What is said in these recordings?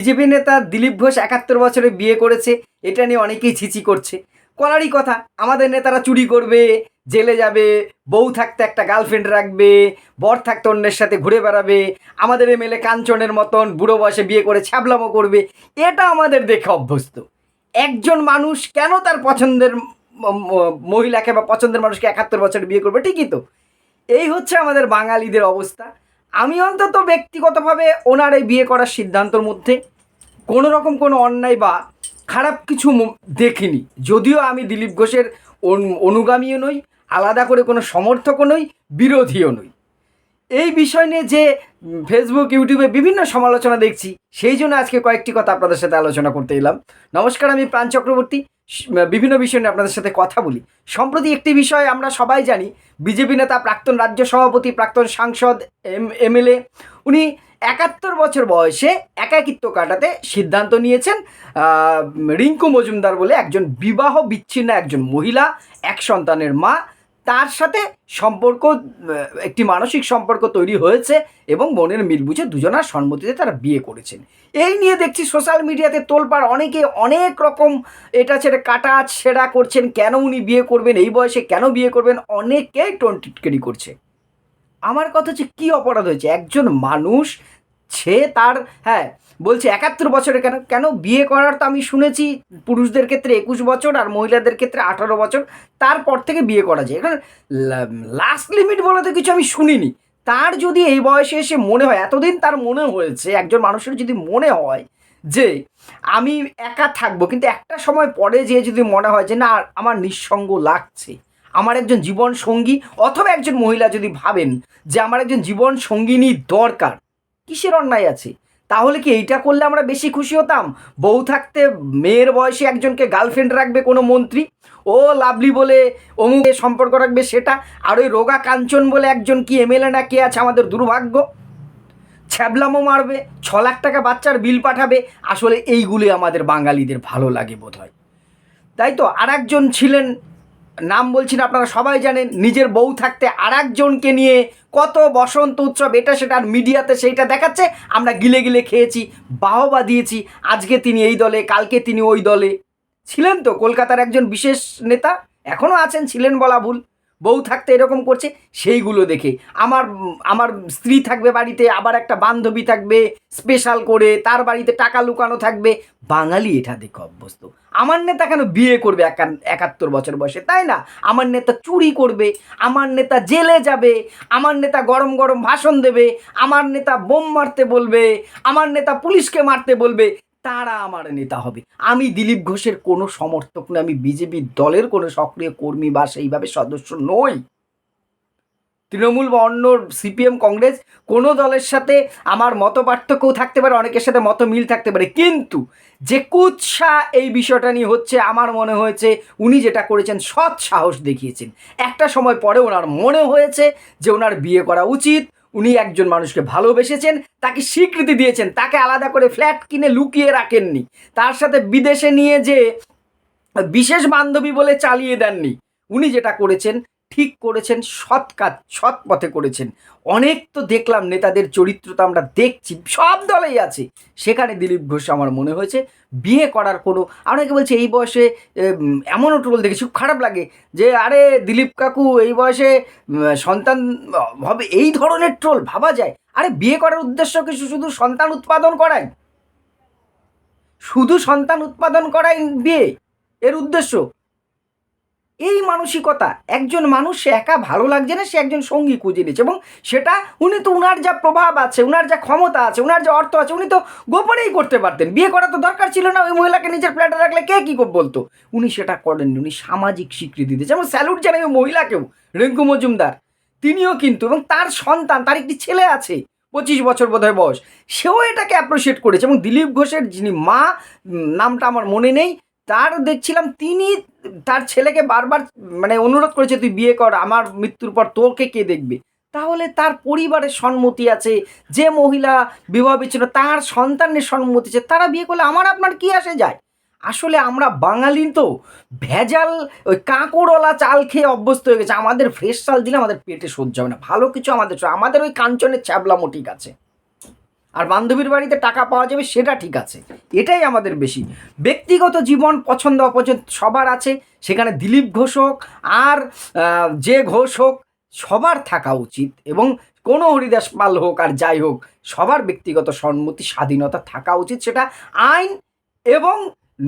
BJP নেতা দিলীপ ঘোষ একাত্তর বছরে বিয়ে করেছে, এটা নিয়ে অনেকেই ছিচি করছে। কলারই কথা, আমাদের নেতারা চুরি করবে, জেলে যাবে, বউ থাকতে একটা গার্লফ্রেন্ড রাখবে, বর থাকতে অন্যের সাথে ঘুরে বেড়াবে, আমাদের এমএলএ কাঞ্চনের মতন বুড়ো বয়সে বিয়ে করে ছ্যাবলামো করবে, এটা আমাদের দেখে অভ্যস্ত। একজন মানুষ কেন তার পছন্দের মহিলাকে বা পছন্দের মানুষকে একাত্তর বছর বিয়ে করবে? ঠিকই তো। এই হচ্ছে আমাদের বাঙালিদের অবস্থা। আমি অন্তত ব্যক্তিগতভাবে ওনার এই বিয়ে করার সিদ্ধান্তর মধ্যে কোনো রকম কোনো অন্যায় বা খারাপ কিছু দেখিনি। যদিও আমি দিলীপ ঘোষের অনু- অনুগামীও নই, আলাদা করে কোনো সমর্থকও নই, বিরোধীও নই। এই বিষয় নিয়ে যে ফেসবুক ইউটিউবে বিভিন্ন সমালোচনা দেখছি, সেই জন্য আজকে কয়েকটি কথা আপনাদের সাথে আলোচনা করতে এলাম। নমস্কার, আমি প্রাণ চক্রবর্তী। বিভিন্ন বিষয় নিয়ে আপনাদের সাথে কথা বলি। সম্প্রতি একটি বিষয় আমরা সবাই জানি, বিজেপি নেতা প্রাক্তন রাজ্য সভাপতি, প্রাক্তন সাংসদ, এম, এমএলএ, উনি একাত্তর বছর বয়সে একাকিত্ব কাটাতে সিদ্ধান্ত নিয়েছেন রিঙ্কু মজুমদার বলে একজন বিবাহ বিচ্ছিন্ন একজন মহিলা, এক সন্তানের মা। তার সাথে সম্পর্ক একটি মানসিক সম্পর্ক তৈরি হয়েছে এবং মনের মিল বুঝে দুজনার সম্মতিতে তারা বিয়ে করেছেন। এই নিয়ে দেখছি সোশ্যাল মিডিয়াতে তোলপাড় অনেকে অনেক রকম, এটা ছেড়ে কাটা ছেঁড়া করছেন, কেন উনি বিয়ে করবেন, এই বয়সে কেন বিয়ে করবেন, অনেকেই টোন টিটকারি করছে। আমার কথা হচ্ছে, কী অপরাধ হয়েছে? একজন মানুষ সে তার হ্যাঁ বলছে একাত্তর বছরে কেন কেন বিয়ে করার তো আমি শুনেছি পুরুষদের ক্ষেত্রে একুশ বছর আর মহিলাদের ক্ষেত্রে আঠারো বছর, তারপর থেকে বিয়ে করা যায়। এখানে লাস্ট লিমিট বলে তো কিছু আমি শুনিনি। তার যদি এই বয়সে এসে মনে হয়, এতদিন তার মনে হয়েছে, একজন মানুষের যদি মনে হয় যে আমি একা থাকব, কিন্তু একটা সময় পরে যে যদি মনে হয় যে না, আমার নিঃসঙ্গ লাগছে, আমার একজন জীবন সঙ্গী অথবা একজন মহিলা যদি ভাবেন যে আমার একজন জীবন সঙ্গিনী দরকার কিসের অন্যায় আছে? তাহলে কি এইটা করলে আমরা বেশি খুশি হতাম? বউ থাকতে মেয়ের বয়সে একজনকে গার্লফ্রেন্ড রাখবে কোনো মন্ত্রী? ও লাভলি বলে অমুকে সম্পর্ক রাখবে সেটা? আর ওই রোগা কাঞ্চন বলে একজন কি এমএলএ না কে আছে আমাদের দুর্ভাগ্য? ছ্যাবলামো মারবে, ছ লাখ টাকা বাচ্চার বিল পাঠাবে। আসলে এইগুলি আমাদের বাঙালিদের ভালো লাগে বোধ হয় তাই তো আর একজন ছিলেন নাম বলছি না, আপনারা সবাই জানেন, নিজের বউ থাকতে আর একজনকে নিয়ে কত বসন্ত উৎসব, এটা সেটা আর মিডিয়াতে সেইটা দেখাচ্ছে। আমরা গিলে গিলে খেয়েছি, বাহবা দিয়েছি, আজকে তিনি এই দলে, কালকে তিনি ওই দলে। ছিলেন তো কলকাতার একজন বিশেষ নেতা এখনও আছেন, ছিলেন বলা ভুল। বউ থাকতে এরকম করছে, সেইগুলো দেখে। আমার আমার স্ত্রী থাকবে বাড়িতে, আবার একটা বান্ধবী থাকবে স্পেশাল করে, তার বাড়িতে টাকা লুকানো থাকবে। বাঙালি এটা দেখে অভ্যস্ত। আমার নেতা কেন বিয়ে করবে একাত্তর বছর বয়সে? তাই না? আমার নেতা চুরি করবে, আমার নেতা জেলে যাবে, আমার নেতা গরম গরম ভাষণ দেবে, আমার নেতা বোম মারতে বলবে, আমার নেতা পুলিশকে মারতে বলবে। তারা আমার নেতা হবে। আমি দিলীপ ঘোষের কোনো সমর্থক নই, আমি বিজেপি দলের কোনো সক্রিয় কর্মী বা সেইভাবে সদস্য নই। তৃণমূল বা অন্য সিপিএম, কংগ্রেস কোনো দলের সাথে আমার মত পার্থক্যও থাকতে পারে, অনেকের সাথে মত মিল থাকতে পারে। কিন্তু যে কুৎসা এই বিষয়টা নিয়ে হচ্ছে, আমার মনে হয়েছে উনি যেটা করেছেন সৎ সাহস দেখিয়েছেন। একটা সময় পরে ওনার মনে হয়েছে যে ওনার বিয়ে করা উচিত উনি একজন মানুষকে ভালোবেসেছেন, তাকে স্বীকৃতি দিয়েছেন, তাকে আলাদা করে ফ্ল্যাট কিনে লুকিয়ে রাখেননি। তার সাথে বিদেশে নিয়ে যে বিশেষ বান্ধবী বলে চালিয়ে দেননি, উনি যেটা করেছেন ঠিক করেছেন, সৎ কাজ, সৎ পথে করেছেন। অনেক তো দেখলাম নেতাদের চরিত্র তো আমরা দেখছি, সব দলেই আছে। সেখানে দিলীপ ঘোষ আমার মনে হয়েছে বিয়ে করার কোনো অনেকে বলছে এই বয়সে এমনও ট্রোল দেখেছি খুব খারাপ লাগে যে, আরে দিলীপ কাকু এই বয়সে সন্তান, হবে এই ধরনের ট্রোল ভাবা যায়। আরে বিয়ে করার উদ্দেশ্য কিছু শুধু সন্তান উৎপাদন করাই? শুধু সন্তান উৎপাদন করাই বিয়ে? এর উদ্দেশ্য? এই মানসিকতা, একজন মানুষ সে একা ভালো লাগছে না, সে একজন সঙ্গী খুঁজে নিচ্ছে এবং সেটা উনি তো উনার যা প্রভাব আছে, উনার যা ক্ষমতা আছে, উনার যা অর্থ আছে, উনি তো গোপনেই করতে পারতেন। বিয়ে করা তো দরকার ছিল না, ওই মহিলাকে নিজের ফ্ল্যাটে রাখলে কে কী বলতো? উনি সেটা করেননি, উনি সামাজিক স্বীকৃতি দিয়েছে। এবং স্যালুট জানাই ওই মহিলাকেও, রিঙ্কু মজুমদার। তিনিও কিন্তু, এবং তার সন্তান, তার একটি ছেলে আছে, পঁচিশ বছর বোধহয় বয়স, সেও এটাকে অ্যাপ্রিসিয়েট করেছে এবং দিলীপ ঘোষের যিনি মা নামটা আমার মনে নেই তার দেখছিলাম তিনি তার ছেলেকে বারবার মানে অনুরোধ করেছে, তুই বিয়ে কর, আমার মৃত্যুর পর তোকে কে দেখবে? তাহলে তার পরিবারের সম্মতি আছে, যে মহিলা বিবাহ বিচ্ছিন্ন, তার সন্তানের সম্মতি আছে, তারা বিয়ে করলে আমার আপনার কি আসে যায়? আসলে আমরা বাঙালি তো, ভেজাল, ওই কাঁকড়ওয়ালা চাল খেয়ে অভ্যস্ত হয়ে গেছে, আমাদের ফ্রেশ চাল দিলে আমাদের পেটে সহ্য হবে না, ভালো কিছু আমাদের আমাদের ওই কাঞ্চনের ছ্যাবলামো ঠিক আছে। আর বান্ধবীর বাড়িতে টাকা পাওয়া যাবে, সেটা ঠিক আছে। এটাই আমাদের বেশি। ব্যক্তিগত জীবন, পছন্দ, অপছন্দ সবার আছে। সেখানে দিলীপ ঘোষ হোক আর যে ঘোষ হোক, সবার থাকা উচিত এবং কোনো হরিদাস পাল হোক আর যাই হোক, সবার ব্যক্তিগত সম্মতি, স্বাধীনতা থাকা উচিত, সেটা আইন এবং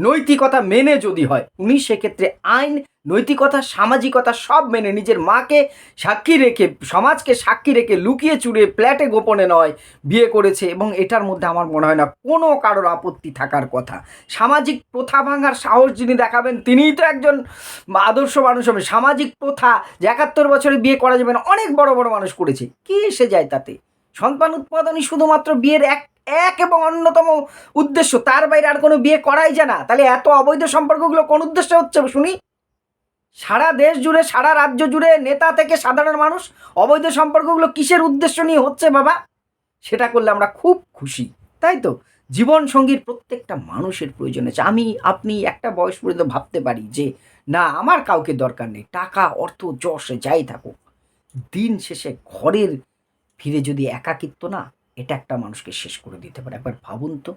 নৈতিকতা মেনে যদি হয়, উনি সেক্ষেত্রে আইন, নৈতিকতা, সামাজিকতা সব মেনে নিজের মাকে সাক্ষী রেখে, সমাজকে সাক্ষী রেখে লুকিয়ে চুরিয়ে ফ্ল্যাটে গোপনে নয়, বিয়ে করেছে এবং এটার মধ্যে আমার মনে হয় না কোনো কারোর আপত্তি থাকার কথা। সামাজিক প্রথা ভাঙার সাহস যিনি দেখাবেন, তিনিই তো একজন আদর্শ মানুষ হবে। সামাজিক প্রথা যে একাত্তর বছরে বিয়ে করা যাবে না, অনেক বড় বড় মানুষ করেছে। কি এসে যায় তাতে? সন্তান উৎপাদনই শুধুমাত্র বিয়ের এক এক এবং অন্যতম উদ্দেশ্য। তার বাইরে আর কোনো বিয়ে করাই যায় না। তাহলে এত অবৈধ সম্পর্কগুলো কোন উদ্দেশ্যে হচ্ছে শুনি? সারা দেশ জুড়ে, সারা রাজ্য জুড়ে নেতা থেকে সাধারণ মানুষ অবৈধ সম্পর্কগুলো কিসের উদ্দেশ্য নিয়ে হচ্ছে বাবা? সেটা করলে আমরা খুব খুশি। তাই তো? জীবন সঙ্গীর প্রত্যেকটা মানুষের প্রয়োজন আছে। আমি, আপনি একটা বয়স পর্যন্ত ভাবতে পারি যে, না, আমার কাউকে দরকার নেই। টাকা, অর্থ, যশ, যাই থাকুক। দিন শেষে ঘরের ফিরে যদি একাকিত্ব না এটা একটা মানুষকে শেষ করে দিতে পারে। একবার ভাবুন তো।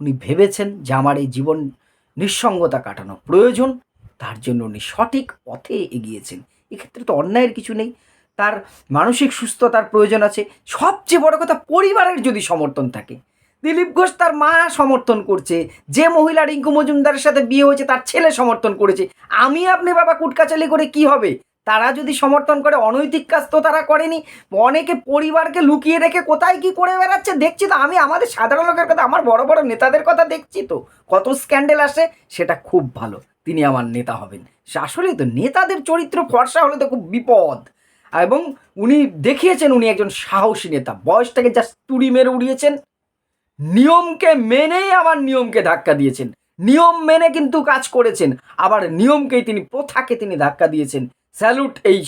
উনি ভেবেছেন যে আমার এই জীবন নিঃসঙ্গতা কাটানো প্রয়োজন, তার জন্য উনি সঠিক পথে এগিয়েছেন। এক্ষেত্রে তো অন্যায়ের কিছু নেই। তার মানসিক সুস্থতার প্রয়োজন আছে। সবচেয়ে বড় কথা, পরিবারের যদি সমর্থন থাকে। দিলীপ ঘোষ তার মা সমর্থন করছে। যে মহিলা রিঙ্কু মজুমদারের সাথে বিয়ে হয়েছে, তার ছেলে সমর্থন করেছে। আমি আপনি বাবা কুটকাচালি করে কি হবে? তারা যদি সমর্থন করে, অনৈতিক কাজ তো তারা করেনি। অনেকে পরিবারকে লুকিয়ে রেখে কোথায় কি করে বেড়াচ্ছে দেখছি তো। আমি আমাদের সাধারণ লোকের কথা, আমার বড় বড় নেতাদের কথা দেখছি তো। কত স্ক্যান্ডেল আসে, সেটা খুব ভালো। তিনি আমার নেতা হবেন। আসলেই তো নেতাদের চরিত্র ফর্সা হলে তো খুব বিপদ। এবং উনি দেখিয়েছেন উনি একজন সাহসী নেতা। বয়সটাকে জাস্ট তুড়ি মেরে উড়িয়েছেন। নিয়মকে মেনেই আমার নিয়মকে ধাক্কা দিয়েছেন। নিয়ম মেনে কিন্তু কাজ করেছেন। আবার নিয়মকেই তিনি, প্রথাকে তিনি ধাক্কা দিয়েছেন। স্যালুট এই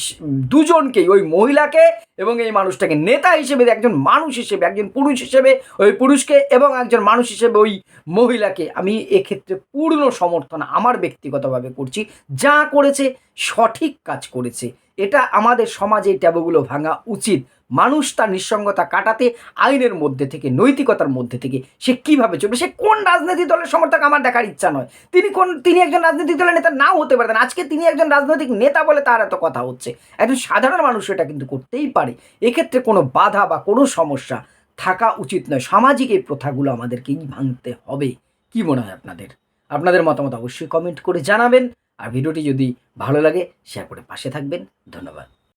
দুজনকেই, ওই মহিলাকে এবং এই মানুষটাকে, নেতা হিসেবে, একজন মানুষ হিসেবে, একজন পুরুষ হিসেবে, ওই পুরুষকে এবং একজন মানুষ হিসেবে ওই মহিলাকে আমি এক্ষেত্রে পূর্ণ সমর্থন আমার ব্যক্তিগতভাবে করছি। যা করেছে, সঠিক কাজ করেছে। এটা আমাদের সমাজে এই ট্যাবুগুলো ভাঙা উচিত। মানুষ তার নিঃসঙ্গতা কাটাতে, আইনের মধ্যে থেকে, নৈতিকতার মধ্যে থেকে সে কীভাবে চলবে, সে কোন রাজনৈতিক দলের সমর্থক আমার দেখার ইচ্ছা নয়। তিনি কোন, তিনি একজন রাজনৈতিক দলের নেতা নাও হতে পারতেন আজকে তিনি একজন রাজনৈতিক নেতা বলে তার এত কথা হচ্ছে। একজন সাধারণ মানুষ এটা কিন্তু করতেই পারে। এক্ষেত্রে কোনো বাধা বা কোনো সমস্যা থাকা উচিত নয়। সামাজিক এই প্রথাগুলো আমাদেরকেই ভাঙতে হবে। কি মনে হয় আপনাদের? আপনাদের মতামত অবশ্যই কমেন্ট করে জানাবেন। আর ভিডিওটি যদি ভালো লাগে শেয়ার করে পাশে থাকবেন। ধন্যবাদ।